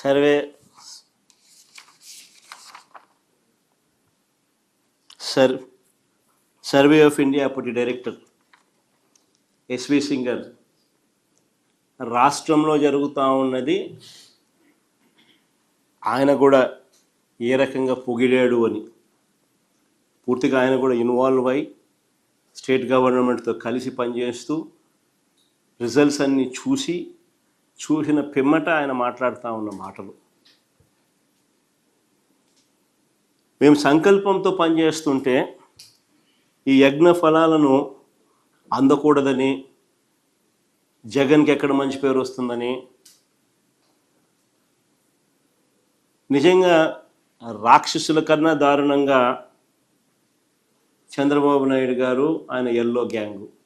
Survey sir survey of India అప్పటి director SV సింగర్. రాష్ట్రంలో జరుగుతూ ఉన్నది ఆయన కూడా ఏ రకంగా పొగిడాడు అని. పూర్తిగా ఆయన కూడా ఇన్వాల్వ్ అయి స్టేట్ గవర్నమెంట్తో కలిసి పనిచేస్తూ రిజల్ట్స్ అన్నీ చూసి చూసిన పిమ్మట ఆయన మాట్లాడుతూ ఉన్న మాటలు. మేము సంకల్పంతో పనిచేస్తుంటే ఈ యజ్ఞ ఫలాలను అందకూడదని జగన్కి ఎక్కడ మంచి పేరు వస్తుందని నిజంగా రాక్షసుల కన్నా దారుణంగా చంద్రబాబు నాయుడు గారు ఆయన ఎల్లో గ్యాంగు.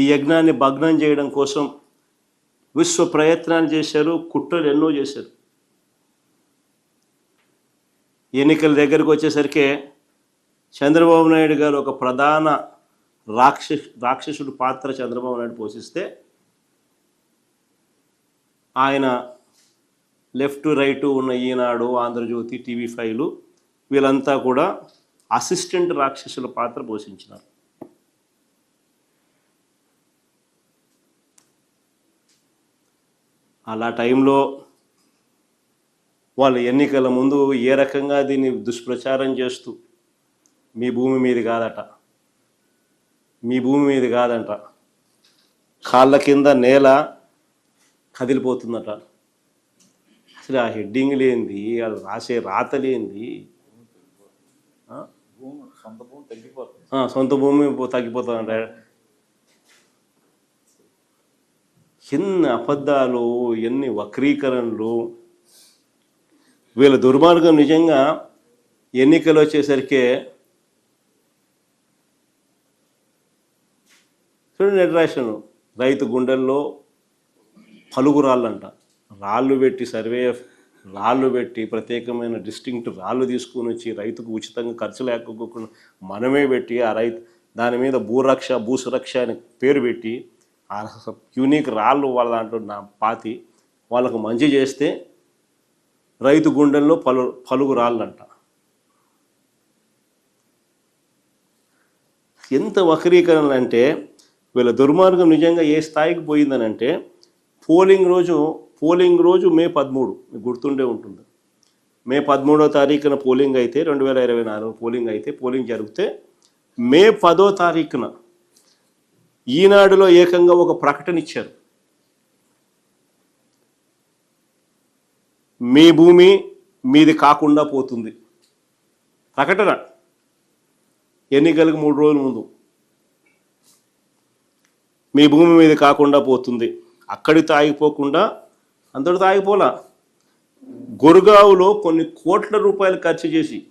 ఈ యజ్ఞాన్ని భగ్నం చేయడం కోసం విశ్వ ప్రయత్నాలు చేశారు కుట్రలు ఎన్నో చేశారు. ఎన్నికల దగ్గరికి వచ్చేసరికి చంద్రబాబు నాయుడు గారు ఒక ప్రధాన రాక్ష రాక్షసుడు పాత్ర చంద్రబాబు నాయుడు పోషిస్తే ఆయన లెఫ్ట్ రైట్ ఉన్న ఈనాడు ఆంధ్రజ్యోతి టీవీ ఫైవ్లు వీళ్ళంతా కూడా అసిస్టెంట్ రాక్షసుల పాత్ర పోషించినారు. అలా టైంలో వాళ్ళు ఎన్నికల ముందు ఏ రకంగా దీన్ని దుష్ప్రచారం చేస్తూ మీ భూమి మీది కాదట మీ భూమి మీది కాదంట కాళ్ళ కింద నేల కదిలిపోతుందట. అసలు ఆ హెడ్డింగ్ లేనిది వాళ్ళు రాసే రాత లేనిది సొంత భూమి తగ్గిపోతుందంట. ఎన్ని అబద్ధాలు ఎన్ని వక్రీకరణలు. వీళ్ళ దుర్మార్గం నిజంగా ఎన్నికలు వచ్చేసరికి చూడండి నెట్రాషన్ రైతు గుండెల్లో పలుగు రాళ్ళంట. రాళ్ళు పెట్టి సర్వే రాళ్ళు పెట్టి ప్రత్యేకమైన డిస్టింక్ట్ రాళ్ళు తీసుకొని వచ్చి రైతుకు ఉచితంగా ఖర్చు లేకపోకుండా మనమే పెట్టి ఆ రైతు దాని మీద భూరక్ష భూసురక్ష అని పేరు పెట్టి యూనిక్ రాళ్ళు వాళ్ళ దాంట్లో నా పాతి వాళ్ళకు మంచి చేస్తే రైతు గుండెల్లో పలు పలుగు రాళ్ళంట. ఎంత వక్రీకరణలు అంటే వీళ్ళ దుర్మార్గం నిజంగా ఏ స్థాయికి పోయిందని అంటే పోలింగ్ రోజు పోలింగ్ రోజు మే పదమూడు గుర్తుండే ఉంటుంది. మే పదమూడో తారీఖున పోలింగ్ అయితే రెండు వేల ఇరవై నాలుగు పోలింగ్ అయితే పోలింగ్ జరిగితే మే పదో తారీఖున ఈనాడులో ఏకంగా ఒక ప్రకటన ఇచ్చారు. మీ భూమి మీది కాకుండా పోతుంది. ప్రకటన. ఎన్నికలకు మూడు రోజుల ముందు. మీ భూమి మీద కాకుండా పోతుంది. అక్కడితో ఆగిపోకుండా అంతటితో ఆగిపోలా గురుగావులో కొన్ని కోట్ల రూపాయలు ఖర్చు చేసి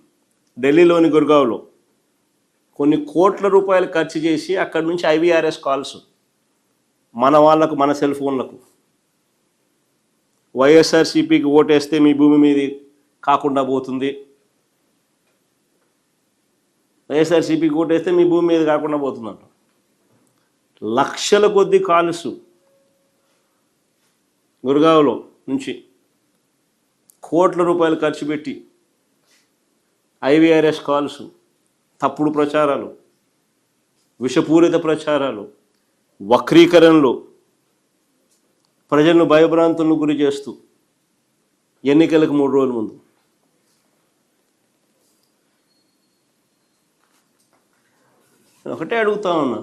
ఢిల్లీలోని గురుగావులో కొన్ని కోట్ల రూపాయలు ఖర్చు చేసి అక్కడి నుంచి ఐవీఆర్ఎస్ కాల్స్. మన వాళ్ళకు మన సెల్ ఫోన్లకు. వైఎస్ఆర్సీపీకి ఓటేస్తే మీ భూమి మీది కాకుండా పోతుంది. వైఎస్ఆర్సీపీకి ఓటేస్తే మీ భూమి మీద కాకుండా పోతుందంట. లక్షల కొద్ది కాల్స్ గురుగావ్లో నుంచి కోట్ల రూపాయలు ఖర్చు పెట్టి ఐవీఆర్ఎస్ కాల్స్ తప్పుడు ప్రచారాలు విషపూరిత ప్రచారాలు వక్రీకరణలు ప్రజలను భయభ్రాంతులను గురి చేస్తూ ఎన్నికలకు మూడు రోజుల ముందు. ఒకటే అడుగుతా ఉన్నా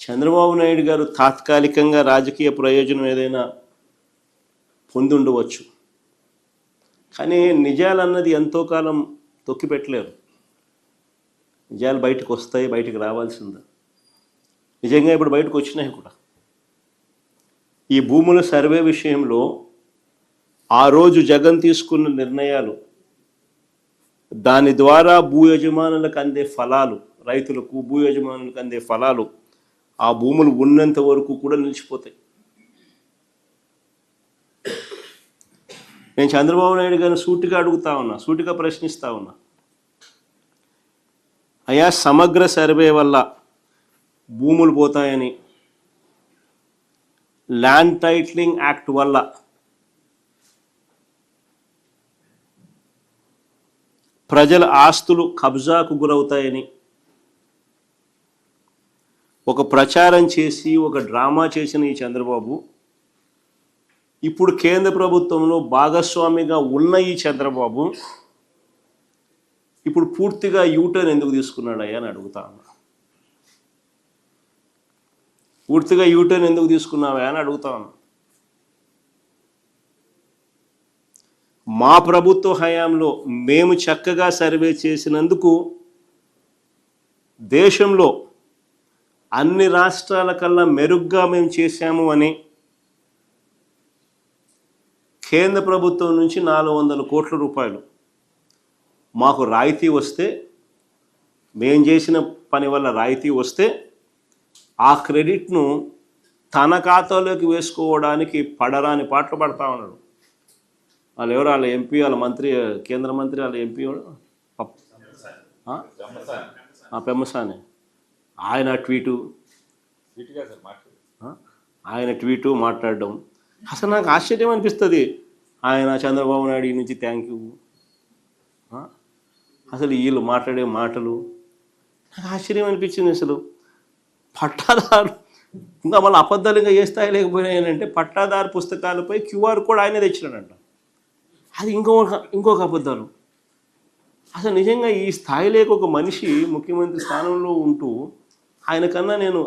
చంద్రబాబు నాయుడు గారు తాత్కాలికంగా రాజకీయ ప్రయోజనం ఏదైనా పొంది ఉండవచ్చు కానీ నిజాలన్నది ఎంతో కాలం తొక్కిపెట్టలేరు. నిజాలు బయటకు వస్తాయి బయటకు రావాల్సిందే. నిజంగా ఇప్పుడు బయటకు వచ్చినాయి కూడా. ఈ భూముల సర్వే విషయంలో ఆ రోజు జగన్ తీసుకున్న నిర్ణయాలు దాని ద్వారా భూ యజమానులకు అందే ఫలాలు రైతులకు భూ యజమానులకు అందే ఫలాలు ఆ భూములు ఉన్నంత వరకు కూడా నిలిచిపోతాయి. నేను చంద్రబాబు నాయుడు గారిని సూటిగా అడుగుతా ఉన్నా సూటిగా ప్రశ్నిస్తా ఉన్నా. అయా సమగ్ర సర్వే వల్ల భూములు పోతాయని. ల్యాండ్ టైట్లింగ్ యాక్ట్ వల్ల ప్రజల ఆస్తులు కబ్జాకు గురవుతాయని. ఒక ప్రచారం చేసి ఒక డ్రామా చేసిన ఈ చంద్రబాబు ఇప్పుడు కేంద్ర ప్రభుత్వంలో భాగస్వామిగా ఉన్న ఈ చంద్రబాబు ఇప్పుడు పూర్తిగా యూటర్న్ ఎందుకు తీసుకున్నాడయ్యా అని అడుగుతా ఉన్నా. పూర్తిగా యూటర్న్ ఎందుకు తీసుకున్నావా అని అడుగుతా ఉన్నా. మా ప్రభుత్వ హయాంలో మేము చక్కగా సర్వే చేసినందుకు దేశంలో అన్ని రాష్ట్రాల కల్లా మెరుగ్గా మేము చేశాము అని కేంద్ర ప్రభుత్వం నుంచి నాలుగు వందల కోట్ల రూపాయలు మాకు రాయితీ వస్తే మేం చేసిన పని వల్ల రాయితీ వస్తే ఆ క్రెడిట్ను తన ఖాతాలోకి వేసుకోవడానికి పడరాని పాటలు పడతా ఉన్నాడు వాళ్ళు ఎవరు? వాళ్ళ ఎంపీ వాళ్ళ మంత్రి కేంద్ర మంత్రి వాళ్ళ ఎంపీ ఆ? పెమ్మసాని. ఆయన ట్వీటు. ఆయన ట్వీటు మాట్లాడడం. అసలు నాకు ఆశ్చర్యం అనిపిస్తుంది. ఆయన చంద్రబాబు నాయుడు నుంచి థ్యాంక్ యూ అసలు వీళ్ళు మాట్లాడే మాటలు నాకు ఆశ్చర్యం అనిపించింది అసలు. పట్టాదారు ఇంకా మళ్ళీ అబద్ధాలు ఇంకా ఏ స్థాయి లేకపోయినాయనంటే పట్టాదారు పుస్తకాలపై క్యూఆర్ కోడ్ ఆయనే తెచ్చినాడంట. అది ఇంకొక ఇంకొక అబద్ధాలు. అసలు నిజంగా ఈ స్థాయిలోకి ఒక మనిషి ముఖ్యమంత్రి స్థానంలో ఉంటూ ఆయన కన్నా నేను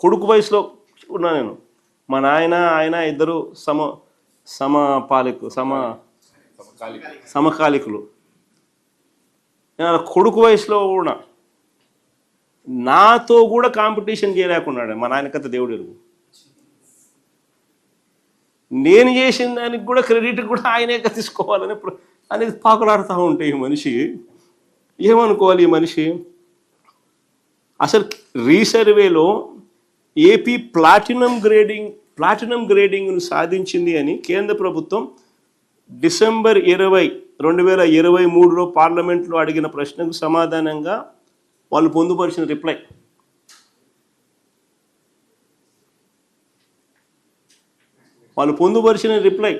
కొడుకు వయసులో ఉన్నా నేను. మా నాయన ఆయన ఇద్దరు సమ సమపాలికు సమ సమకాలిక సమకాలికులు. నేను కొడుకు వయసులో కూడా నాతో కూడా కాంపిటీషన్ చేయలేకున్నాడు. మా నాయనకత దేవుడు ఎరుగు. నేను చేసిన దానికి కూడా క్రెడిట్ కూడా ఆయనే తీసుకోవాలని అనేది పాకులాడుతూ ఉంటే ఈ మనిషి. ఏమనుకోవాలి ఈ మనిషి? అసలు రీసర్వేలో ఏపీ ప్లాటినం గ్రేడింగ్ ప్లాటినం గ్రేడింగ్ను సాధించింది అని కేంద్ర ప్రభుత్వం డిసెంబర్ ఇరవై రెండు వేల ఇరవై మూడులో పార్లమెంట్లో అడిగిన ప్రశ్నకు సమాధానంగా వాళ్ళు పొందుపరిచిన రిప్లై. వాళ్ళు పొందుపరిచిన reply.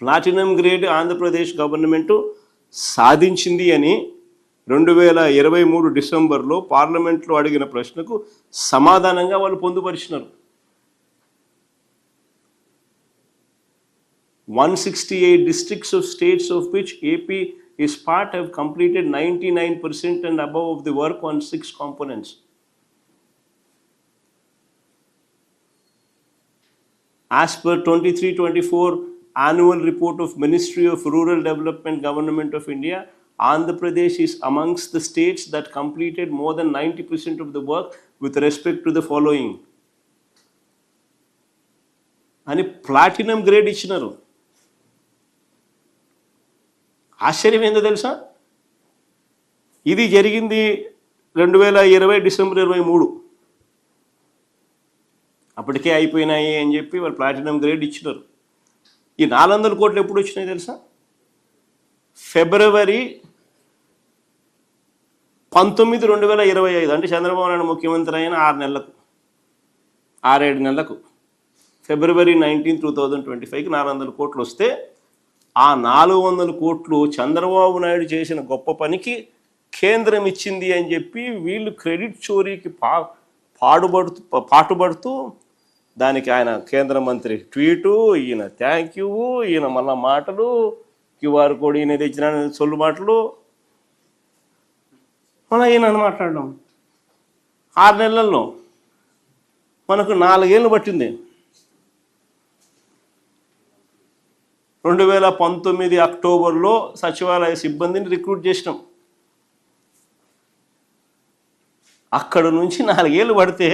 Platinum grade Andhra Pradesh government సాధించింది అని రెండు వేల ఇరవై మూడు డిసెంబర్లో పార్లమెంట్లో అడిగిన ప్రశ్నకు సమాధానంగా వాళ్ళు పొందుపరిచినారు. One sixty eight districts of states of which AP is part have completed 99% and above of the work on six components. As per 23-24 annual report of Ministry of Rural Development Government of India, Andhra Pradesh is amongst the states that completed more than 90% of the work with respect to the following. అని platinum grade ఇచ్చినారు ఆశ్చర్యం ఏందో తెలుసా? ఇది జరిగింది రెండు వేల ఇరవై డిసెంబర్ ఇరవై మూడు. అప్పటికే అయిపోయినాయి అని చెప్పి వాళ్ళు ప్లాటినం గ్రేడ్ ఇచ్చినారు. ఈ నాలుగు వందల కోట్లు ఎప్పుడు వచ్చినాయి తెలుసా? ఫిబ్రవరి పంతొమ్మిది రెండు వేల ఇరవై ఐదు అంటే చంద్రబాబు నాయుడు ముఖ్యమంత్రి అయిన ఆరు నెలలకు. ఆరేడు నెలలకు. February nineteen two thousand twenty ఫైవ్కి నాలుగు వందల కోట్లు వస్తే ఆ నాలుగు వందల కోట్లు చంద్రబాబు నాయుడు చేసిన గొప్ప పనికి కేంద్రం ఇచ్చింది అని చెప్పి వీళ్ళు క్రెడిట్ చోరీకి పా పాడుపడుతూ పాటుపడుతూ దానికి ఆయన కేంద్ర మంత్రి ట్వీటు ఈయన థ్యాంక్ యూ ఈయన మళ్ళా మాటలు క్యూఆర్ కోడ్ ఈయన తెచ్చిన సొల్లు మాటలు. మళ్ళీ ఈయన మాట్లాడడం. ఆరు నెలల్లో మనకు నాలుగేళ్ళు పట్టింది. రెండు వేల పంతొమ్మిది అక్టోబర్లో సచివాలయ సిబ్బందిని రిక్రూట్ చేసినాం. అక్కడ నుంచి నాలుగేళ్ళు పడితే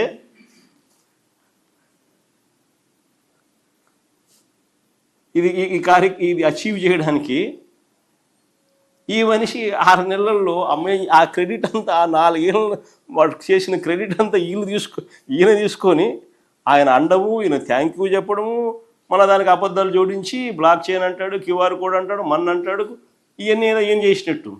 ఇది ఈ- ఈ కార్య ఇది అచీవ్ చేయడానికి ఈ మనిషి ఆరు నెలల్లో అమ్మాయి ఆ క్రెడిట్ అంతా ఆ నాలుగేళ్ళు వాడు చేసిన క్రెడిట్ అంతా వీళ్ళు తీసుకో ఈయన తీసుకొని ఆయన అండము ఈయన థ్యాంక్ యూ చెప్పడము మళ్ళీ దానికి అబద్ధాలు జోడించి బ్లాక్ చేయను అంటాడు క్యూఆర్ కోడ్ అంటాడు మన్ అంటాడు ఇవన్నీ ఏం చేసినట్టు.